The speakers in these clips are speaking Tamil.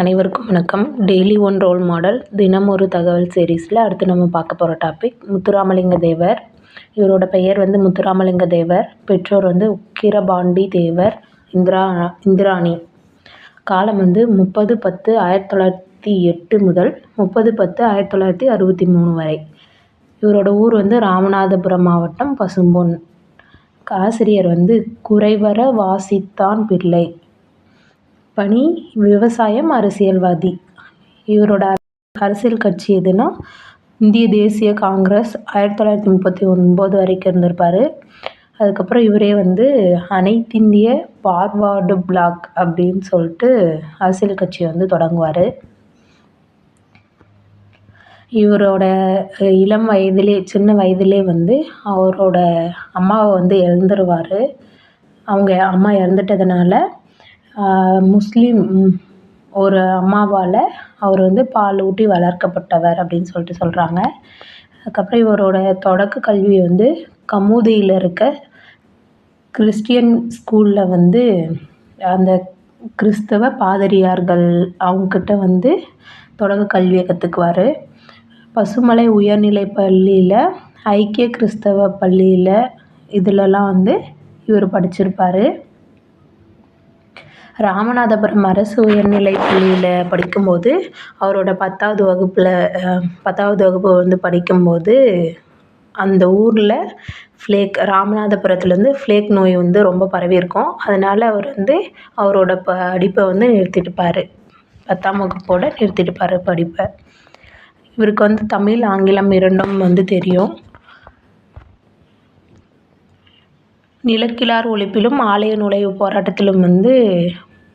அனைவருக்கும் வணக்கம். டெய்லி ஒன் ரோல் மாடல் தினம் ஒரு தகவல் சீரீஸில் அடுத்து நம்ம பார்க்க போகிற டாபிக் முத்துராமலிங்க தேவர் இவரோட பெயர் வந்து முத்துராமலிங்க தேவர் பெற்றோர் வந்து உக்கிரபாண்டி தேவர் இந்திரா இந்திராணி. காலம் வந்து முப்பது பத்து ஆயிரத்தி தொள்ளாயிரத்தி எட்டு முதல் முப்பது பத்து ஆயிரத்தி தொள்ளாயிரத்தி அறுபத்தி மூணு வரை. இவரோட ஊர் வந்து ராமநாதபுரம் மாவட்டம் பசும்பொன். ஆசிரியர் வந்து குறைவர வாசித்தான் பிள்ளை. பணி விவசாயம் அரசியல்வாதி. இவரோட அரசியல் கட்சி எதுனா இந்திய தேசிய காங்கிரஸ் ஆயிரத்தி தொள்ளாயிரத்தி முப்பத்தி ஒன்பது வரைக்கும் இருந்திருப்பார். அதுக்கப்புறம் இவரே வந்து அனைத்திந்திய பார்வார்டு பிளாக் அப்படின்னு சொல்லிட்டு அரசியல் கட்சியை வந்து தொடங்குவார். இவரோட இளம் வயதிலே சின்ன வயதிலே வந்து அவரோட அம்மாவை வந்து இழந்துருவார். அவங்க அம்மா இறந்துட்டதுனால முஸ்லீம் ஒரு அம்மாவால் அவர் வந்து பால் ஊட்டி வளர்க்கப்பட்டவர் அப்படின்னு சொல்லிட்டு சொல்கிறாங்க அதுக்கப்புறம் இவரோட தொடக்க கல்வி வந்து கமுதியில் இருக்க கிறிஸ்டியன் ஸ்கூலில் வந்து அந்த கிறிஸ்தவ பாதிரியார்கள் அவங்கக்கிட்ட வந்து தொடக்க கல்வியை கற்றுக்குவார் பசுமலை உயர்நிலை பள்ளியில் ஐக்கிய கிறிஸ்தவ பள்ளியில் இதிலலாம் வந்து இவர் படிச்சிருப்பார். ராமநாதபுரம் அரசு உயர்நிலைப் பள்ளியில் படிக்கும்போது அவரோட பத்தாவது வகுப்பில் பத்தாவது வகுப்பு வந்து படிக்கும்போது அந்த ஊரில் ஃப்ளேக் ராமநாதபுரத்துலேருந்து ஃப்ளேக் நோய் வந்து ரொம்ப பரவியிருக்கும். அதனால் அவர் வந்து அவரோட படிப்பை வந்து நிறுத்திட்டுப்பார் பத்தாம் வகுப்போடு நிறுத்திட்டுப்பார் படிப்பை. இவருக்கு வந்து தமிழ் ஆங்கிலம் இரண்டும் வந்து தெரியும். நிலக்கிழார் ஒழிப்பிலும் ஆலய நுழைவு போராட்டத்திலும் வந்து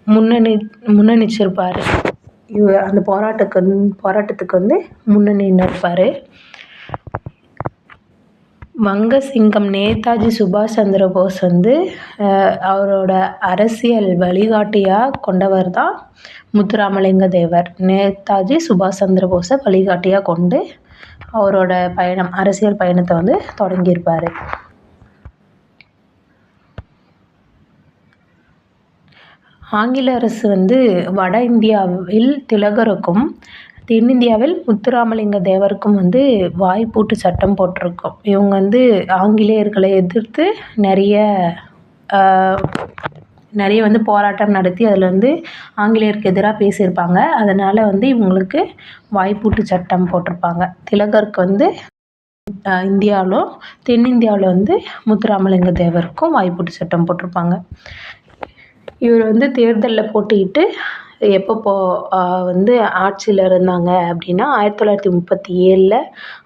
முன்னணி முன்னணிச்சிருப்பார். இவ அந்த போராட்டக்கு வந் போராட்டத்துக்கு வந்து முன்னணி நிற்பார் வங்க சிங்கம் நேதாஜி சுபாஷ் சந்திர போஸ் வந்து அவரோட அரசியல் வழிகாட்டியாக கொண்டவர் தான் முத்துராமலிங்க தேவர். நேதாஜி சுபாஷ் சந்திர போஸை வழிகாட்டியாக கொண்டு அவரோட பயணம் அரசியல் பயணத்தை வந்து தொடங்கியிருப்பார். ஆங்கில அரசு வந்து வட இந்தியாவில் திலகருக்கும் தென்னிந்தியாவில் முத்துராமலிங்க தேவருக்கும் வந்து வாய்ப்பூட்டு சட்டம் போட்டிருக்கும். இவங்க வந்து ஆங்கிலேயர்களை எதிர்த்து நிறைய நிறைய வந்து போராட்டம் நடத்தி அதில் வந்து ஆங்கிலேயருக்கு எதிராக பேசியிருப்பாங்க. அதனால் வந்து இவங்களுக்கு வாய்ப்பூட்டு சட்டம் போட்டிருப்பாங்க. திலகருக்கு வந்து இந்தியாவிலும் தென்னிந்தியாவில் வந்து முத்துராமலிங்க தேவருக்கும் வாய்ப்பூட்டு சட்டம் போட்டிருப்பாங்க. இவர் வந்து தேர்தலில் போட்டியிட்டு எப்போ போ வந்து ஆட்சியில் இருந்தாங்க அப்படின்னா ஆயிரத்தி தொள்ளாயிரத்தி முப்பத்தி ஏழில்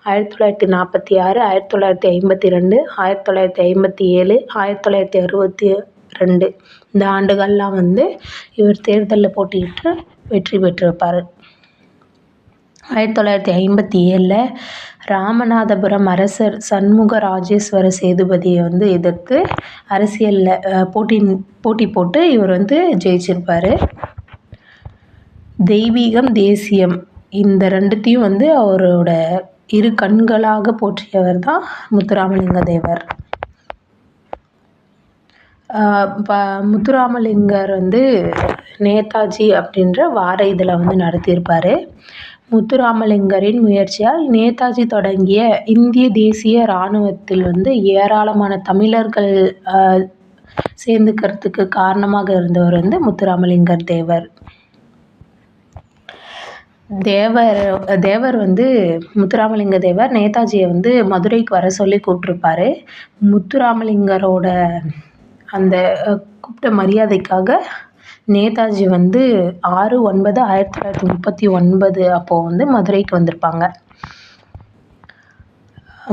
ஆயிரத்தி தொள்ளாயிரத்தி நாற்பத்தி ஆறு ஆயிரத்தி தொள்ளாயிரத்தி ஐம்பத்தி ரெண்டு ஆயிரத்தி தொள்ளாயிரத்தி ஐம்பத்தி ஏழு ஆயிரத்தி தொள்ளாயிரத்தி அறுபத்தி ரெண்டு இந்த ஆண்டுகள்லாம் வந்து இவர் தேர்தலில் போட்டியிட்டு வெற்றி பெற்றிருப்பார். ஆயிரத்தி தொள்ளாயிரத்தி ஐம்பத்தி ஏழில் ராமநாதபுரம் அரசர் சண்முக ராஜேஸ்வர சேதுபதியை வந்து எதிர்த்து அரசியலில் போட்டி போட்டி போட்டு இவர் வந்து ஜெயிச்சிருப்பார். தெய்வீகம் தேசியம் இந்த ரெண்டுத்தையும் வந்து அவரோட இரு கண்களாக போற்றியவர் தான் முத்துராமலிங்க தேவர் ப முத்துராமலிங்கர் வந்து நேதாஜி அப்படின்ற வார இதழை வந்து நடத்தியிருப்பார். முத்துராமலிங்கரின் முயற்சியால் நேதாஜி தொடங்கிய இந்திய தேசிய இராணுவத்தில் வந்து ஏராளமான தமிழர்கள் சேர்ந்துக்கிறதுக்கு காரணமாக இருந்தவர் வந்து முத்துராமலிங்கர் தேவர். தேவர் தேவர் வந்து முத்துராமலிங்க தேவர் நேதாஜியை வந்து மதுரைக்கு வர சொல்லி கூப்பிட்ருப்பாரு முத்துராமலிங்கரோட அந்த கூப்பிட்ட மரியாதைக்காக நேதாஜி வந்து ஆறு ஒன்பது ஆயிரத்தி தொள்ளாயிரத்தி முப்பத்தி ஒன்பது அப்போது வந்து மதுரைக்கு வந்திருப்பாங்க.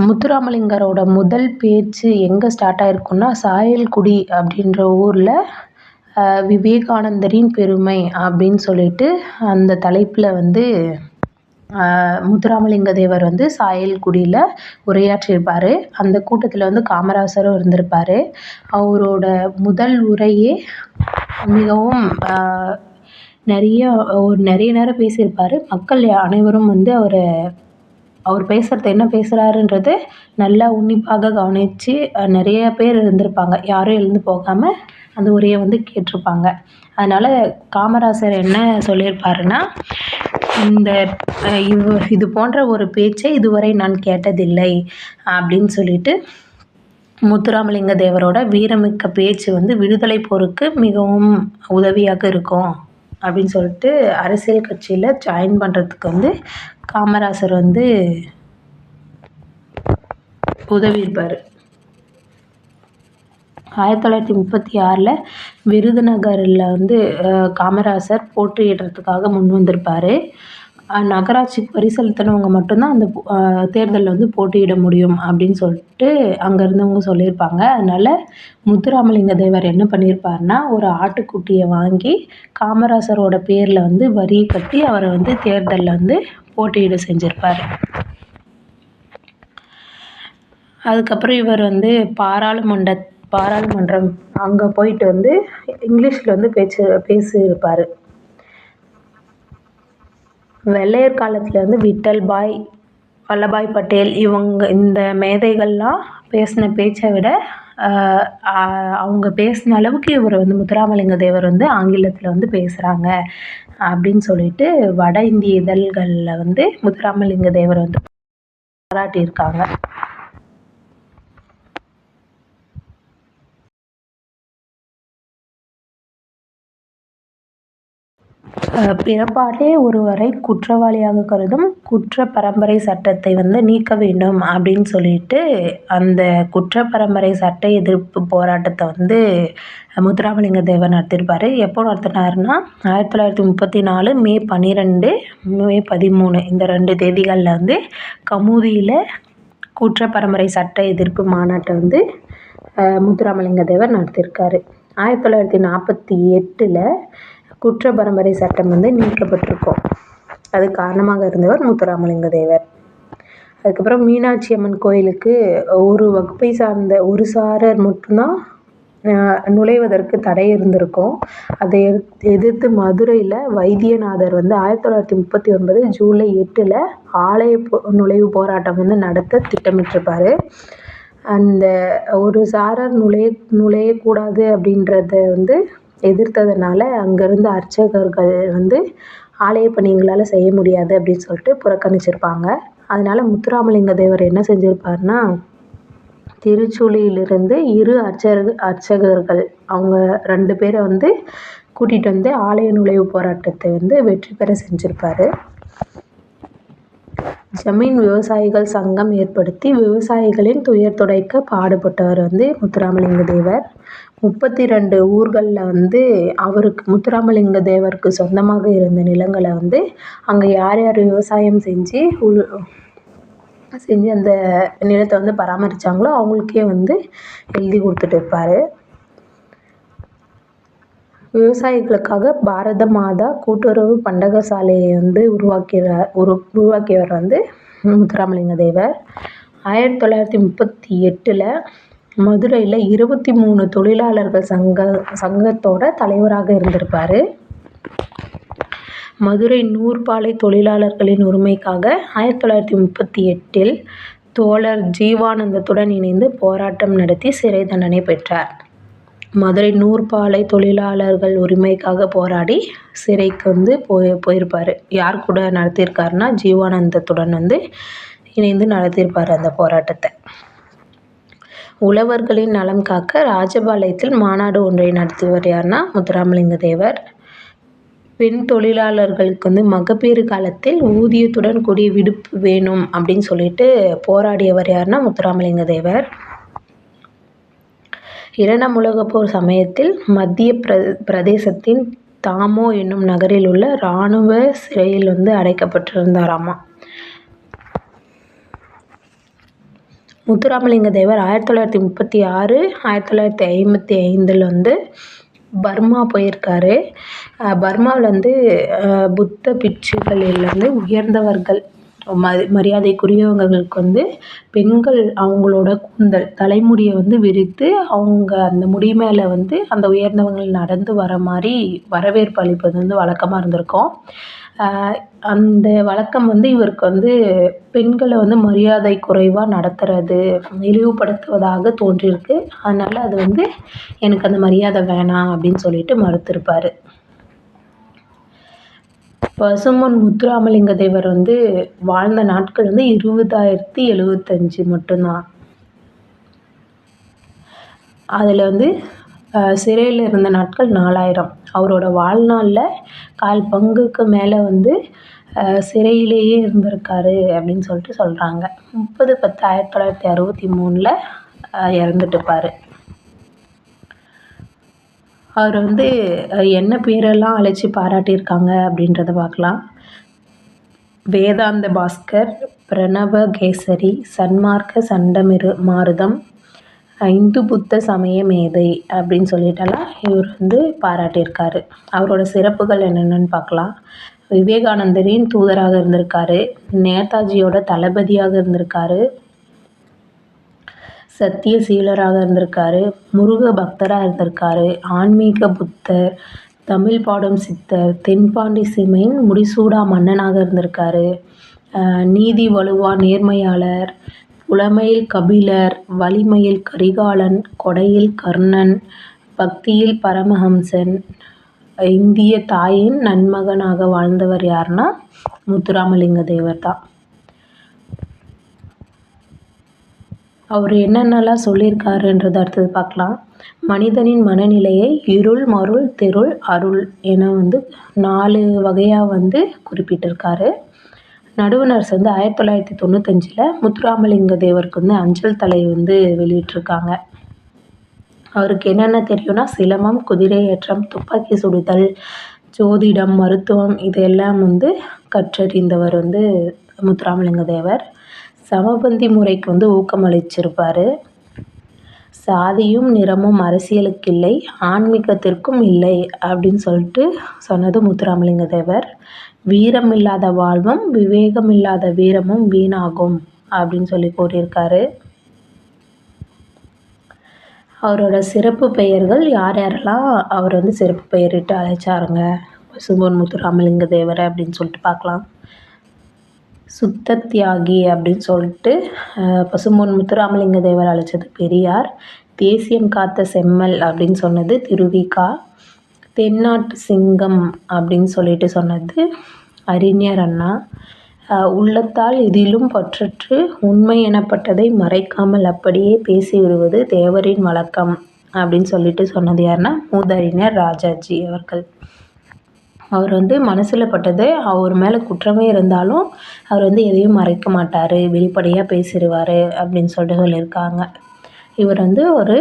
முத்துராமலிங்கரோட முதல் பேச்சு எங்கே ஸ்டார்ட் ஆகிருக்குன்னா சாயல்குடி அப்படின்ற ஊரில் விவேகானந்தரின் பெருமை அப்படின்னு சொல்லிட்டு அந்த தலைப்பில் வந்து முத்துராமலிங்க தேவர் வந்து சாயல்குடியில் உரையாற்றியிருப்பார். அந்த கூட்டத்தில் வந்து காமராசரும் இருந்திருப்பார். அவரோட முதல் உரையே மிகவும் நிறைய ஒரு நிறைய நேரம் பேசியிருப்பார். மக்கள் அனைவரும் வந்து அவரை அவர் பேசுகிறது என்ன பேசுகிறாருன்றது நல்லா உன்னிப்பாக கவனித்து நிறைய பேர் இருந்திருப்பாங்க. யாரும் எழுந்து போகாமல் அந்த உரையை வந்து கேட்டிருப்பாங்க. அதனால் காமராசர் என்ன சொல்லியிருப்பாருன்னா இந்த இவ் இது போன்ற ஒரு பேச்சை இதுவரை நான் கேட்டதில்லை அப்படின்னு சொல்லிட்டு முத்துராமலிங்க தேவரோட வீரமிக்க பேச்சு வந்து விடுதலை போருக்கு மிகவும் உதவியாக இருக்கும் அப்படின்னு சொல்லிட்டு அரசியல் கட்சியில் ஜாயின் பண்ணுறதுக்கு வந்து காமராசர் வந்து உதவியிருப்பார். ஆயிரத்தி தொள்ளாயிரத்தி முப்பத்தி ஆறில் விருதுநகரில் வந்து காமராசர் போட்டியிடுறதுக்காக முன் வந்திருப்பார். நகராட்சிக்கு வரி செலுத்தினவங்க மட்டும்தான் அந்த தேர்தலில் வந்து போட்டியிட முடியும் அப்படின்னு சொல்லிட்டு அங்கே இருந்தவங்க சொல்லியிருப்பாங்க. அதனால் முத்துராமலிங்க தேவர் என்ன பண்ணியிருப்பாருன்னா ஒரு ஆட்டுக்குட்டியை வாங்கி காமராசரோட பேரில் வந்து வரி கட்டி அவரை வந்து தேர்தலில் வந்து போட்டியிட செஞ்சுருப்பார். அதுக்கப்புறம் இவர் வந்து பாராளுமன்ற பாராளுமன்றம் அங்கே போயிட்டு வந்து இங்கிலீஷில் வந்து பேச்சு பேசியிருப்பார். வெள்ளையர் காலத்தில் வந்து விட்டல் பாய் வல்லபாய் பட்டேல் இவங்க இந்த மேதைகள்லாம் பேசின பேச்சை விட அவங்க பேசின அளவுக்கு இவர் வந்து முத்துராமலிங்க தேவர் வந்து ஆங்கிலத்தில் வந்து பேசுகிறாங்க அப்படின்னு சொல்லிட்டு வட இந்திய இதழ்களில் வந்து முத்துராமலிங்க தேவர் வந்து பாராட்டியிருக்காங்க. பிறப்பாலே ஒருவரை குற்றவாளியாக கருதும் குற்ற பரம்பரை சட்டத்தை வந்து நீக்க வேண்டும் அப்படின்னு சொல்லிட்டு அந்த குற்ற பரம்பரை சட்ட எதிர்ப்பு போராட்டத்தை வந்து முத்துராமலிங்க தேவர் நடத்தியிருப்பார். எப்போ நடத்தினாருன்னா ஆயிரத்தி தொள்ளாயிரத்தி முப்பத்தி நாலு மே பன்னிரெண்டு மே பதிமூணு இந்த ரெண்டு தேதிகளில் வந்து கமுதியில் குற்ற பரம்பரை சட்ட எதிர்ப்பு மாநாட்டை வந்து முத்துராமலிங்க தேவர் நடத்தியிருக்காரு. ஆயிரத்தி தொள்ளாயிரத்தி நாற்பத்தி எட்டில் குற்ற பரம்பரை சட்டம் வந்து நீக்கப்பட்டிருக்கும். அது காரணமாக இருந்தவர் முத்துராமலிங்க தேவர். அதுக்கப்புறம் மீனாட்சி அம்மன் கோயிலுக்கு ஒரு வகுப்பை சார்ந்த ஒரு சாரர் மட்டும்தான் நுழைவதற்கு தடை இருந்திருக்கும். அதை எதிர்த்து மதுரையில் வைத்தியநாதர் வந்து ஆயிரத்தி தொள்ளாயிரத்தி முப்பத்தி ஒன்பது ஜூலை எட்டில் ஆலய நுழைவு போராட்டம் வந்து நடத்த திட்டமிட்டிருப்பார். அந்த ஒரு சாரர் நுழைய நுழையக்கூடாது அப்படின்றத வந்து எதிர்த்ததுனால அங்கேருந்து அர்ச்சகர்கள் வந்து ஆலய பணிகளால் செய்ய முடியாது அப்படின்னு சொல்லிட்டு புறக்கணிச்சிருப்பாங்க. அதனால் முத்துராமலிங்க தேவர் என்ன செஞ்சிருப்பாருன்னா திருச்சுழியிலிருந்து இரு அர்ச்சர் அர்ச்சகர்கள் அவங்க ரெண்டு பேரை வந்து கூட்டிகிட்டு வந்து ஆலய நுழைவு போராட்டத்தை வந்து வெற்றி பெற செஞ்சுருப்பாரு. ஜமீன் விவசாயிகள் சங்கம் ஏற்படுத்தி விவசாயிகளின் துயர் துடைக்க பாடுபட்டவர் வந்து முத்துராமலிங்க தேவர். முப்பத்தி ரெண்டு ஊர்களில் வந்து அவருக்கு முத்துராமலிங்க தேவருக்கு சொந்தமாக இருந்த நிலங்களை வந்து அங்கே யார் யார் விவசாயம் செஞ்சு உள் செஞ்சு அந்த நிலத்தை வந்து பராமரித்தாங்களோ அவங்களுக்கே வந்து எழுதி கொடுத்துட்டு இருப்பார். விவசாயிகளுக்காக பாரத மாதா கூட்டுறவு பண்டகசாலையை வந்து உருவாக்கிறார் உரு உருவாக்கியவர் வந்து முத்துராமலிங்க தேவர். ஆயிரத்தி தொள்ளாயிரத்தி முப்பத்தி எட்டில் மதுரையில் இருபத்தி மூணு தொழிலாளர்கள் சங்க சங்கத்தோட தலைவராக இருந்திருப்பார். மதுரை நூற்பாலை தொழிலாளர்களின் உரிமைக்காக ஆயிரத்தி தொள்ளாயிரத்தி முப்பத்தி எட்டில் தோழர் ஜீவானந்தத்துடன் இணைந்து போராட்டம் நடத்தி சிறை தண்டனை பெற்றார். மதுரை நூற்பாலை தொழிலாளர்கள் உரிமைக்காக போராடி சிறைக்கு வந்து போய் போயிருப்பார். யார் கூட நடத்தியிருக்காருன்னா ஜீவானந்தத்துடன் வந்து இணைந்து நடத்தியிருப்பார் அந்த போராட்டத்தை. உழவர்களின் நலம் காக்க ராஜபாளையத்தில் மாநாடு ஒன்றை நடத்தியவர் யாருன்னா முத்துராமலிங்க தேவர். பெண் தொழிலாளர்களுக்கு வந்து மகப்பேறு காலத்தில் ஊதியத்துடன் கூடிய விடுப்பு வேணும் அப்படின்னு சொல்லிட்டு போராடியவர் யாருன்னா முத்துராமலிங்க தேவர். இரண்டாம் உலகப் போர் சமயத்தில் மத்திய பிர பிரதேசத்தின் தாமோ என்னும் நகரில் உள்ள இராணுவ சிறையில் வந்து அடைக்கப்பட்டிருந்தாராமா. முத்துராமலிங்க தேவர் ஆயிரத்தி தொள்ளாயிரத்தி முப்பத்தி ஆறு ஆயிரத்தி தொள்ளாயிரத்தி ஐம்பத்தி ஐந்தில் வந்து பர்மா போயிருக்காரு. பர்மாவில் வந்து புத்த பிட்சுகளில் உயர்ந்தவர்கள் மரியாதைக்குரியவங்களுக்கு வந்து பெண்கள் அவங்களோட கூந்தல் தலைமுடியை வந்து விரித்து அவங்க அந்த முடி மேலே வந்து அந்த உயர்ந்தவங்கள் நடந்து வர மாதிரி வரவேற்பு அளிப்பது வந்து வழக்கமாக இருந்திருக்கும். அந்த வழக்கம் வந்து இவருக்கு வந்து பெண்களை வந்து மரியாதை குறைவாக நடத்துகிறது இழிவுபடுத்துவதாக தோன்றியிருக்கு. அதனால் அது வந்து எனக்கு அந்த மரியாதை வேணாம் அப்படின்னு சொல்லிட்டு மறுத்திருப்பார். பசுமன் முத்துராமலிங்க தேவர் வந்து வாழ்ந்த நாட்கள் வந்து இருபதாயிரத்தி எழுபத்தஞ்சு மட்டும்தான். அதில் வந்து சிறையில் இருந்த நாட்கள் நாலாயிரம். அவரோட வாழ்நாளில் கால் பங்குக்கு மேலே வந்து சிறையிலேயே இருந்திருக்காரு அப்படின்னு சொல்லிட்டு சொல்கிறாங்க முப்பது பத்து ஆயிரத்தி தொள்ளாயிரத்தி அறுபத்தி மூணில் இறந்துட்டுப்பார் அவர் வந்து என்ன பேரெல்லாம் அழைச்சி பாராட்டியிருக்காங்க அப்படின்றத பார்க்கலாம் வேதாந்த பாஸ்கர் பிரணவ கேசரி சன்மார்க்க சண்டமிரு மாருதம் இந்து புத்த சமய மேதை அப்படின்னு சொல்லிட்டெல்லாம் இவர் வந்து பாராட்டியிருக்காரு. அவரோட சிறப்புகள் என்னென்னு பார்க்கலாம். விவேகானந்தரின் தூதராக இருந்திருக்காரு. நேதாஜியோட தளபதியாக இருந்திருக்காரு. சத்தியசீலராக இருந்திருக்காரு. முருக பக்தராக இருந்திருக்காரு. ஆன்மீக புத்தர் தமிழ் பாடும் சித்தர் தென்பாண்டி சீமையின் முடிசூடா மன்னனாக இருந்திருக்காரு. நீதி வலுவா நேர்மையாளர் புலமையில் கபிலர் வலிமையில் கரிகாலன் கொடையில் கர்ணன் பக்தியில் பரமஹம்சன் இந்திய தாயின் நன்மகனாக வாழ்ந்தவர் யாருன்னா முத்துராமலிங்க தேவர் தான் அவர் என்னென்னலாம் சொல்லியிருக்காருன்றத அடுத்தது பார்க்கலாம். மனிதனின் மனநிலையை இருள் மருள் தெருள் அருள் என வந்து நாலு வகையாக வந்து குறிப்பிட்டிருக்காரு. நடுவணர்ஸ் வந்து ஆயிரத்தி தொள்ளாயிரத்தி தொண்ணூத்தஞ்சில் முத்துராமலிங்க தேவருக்கு வந்து அஞ்சல் தலை வந்து வெளியிட்டிருக்காங்க. அவருக்கு என்னென்ன தெரியும்னா சிலம்பம் குதிரை ஏற்றம் துப்பாக்கி சுடுதல் ஜோதிடம் மருத்துவம் இதெல்லாம் வந்து கற்றறிந்தவர் வந்து முத்துராமலிங்க தேவர். சமபந்தி முறைக்கு வந்து ஊக்கம் அளிச்சிருப்பார். சாதியும் நிறமும் அரசியலுக்கு இல்லை ஆன்மீகத்திற்கும் இல்லை அப்படின்னு சொல்லிட்டு சொன்னது முத்துராமலிங்க தேவர். வீரம் இல்லாத வாழ்வும் விவேகம் இல்லாத வீரமும் வீணாகும் அப்படின்னு சொல்லி கூறியிருக்காரு. அவரோட சிறப்பு பெயர்கள் யார் யாரெல்லாம் அவர் வந்து சிறப்பு பெயரிட்டு அழைச்சாருங்க? பசும்பொன் முத்துராமலிங்க தேவரை அப்படின்னு சொல்லிட்டு பார்க்கலாம். சுத்த தியாகி அப்படின்னு சொல்லிட்டு பசும்பொன் முத்துராமலிங்க தேவர் அழைச்சது பெரியார். தேசியம் காத்த செம்மல் அப்படின்னு சொன்னது திருவிகா. தென்னாட்டு சிங்கம் அப்படின்னு சொல்லிட்டு சொன்னது அறிஞர் அண்ணா. உள்ளத்தால் இதிலும் பற்றற்று உண்மை எனப்பட்டதை மறைக்காமல் அப்படியே பேசி விடுவது தேவரின் வழக்கம் அப்படின்னு சொல்லிட்டு சொன்னது யாருன்னா மூதறிஞர் ராஜாஜி அவர்கள். அவர் வந்து மனசில் பட்டது அவர் மேலே குற்றமே இருந்தாலும் அவர் வந்து எதையும் மறைக்க மாட்டார் வெளிப்படையாக பேசிடுவார் அப்படின்னு சொல்லிட்டு சொல்லியிருக்காங்க. இவர் வந்து ஒரு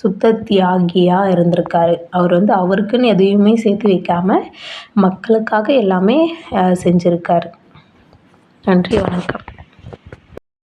சுத்த தியாகியாக இருந்திருக்காரு. அவர் வந்து அவருக்குன்னு எதையுமே சேர்த்து வைக்காமல் மக்களுக்காக எல்லாமே செஞ்சுருக்காரு. நன்றி வணக்கம்.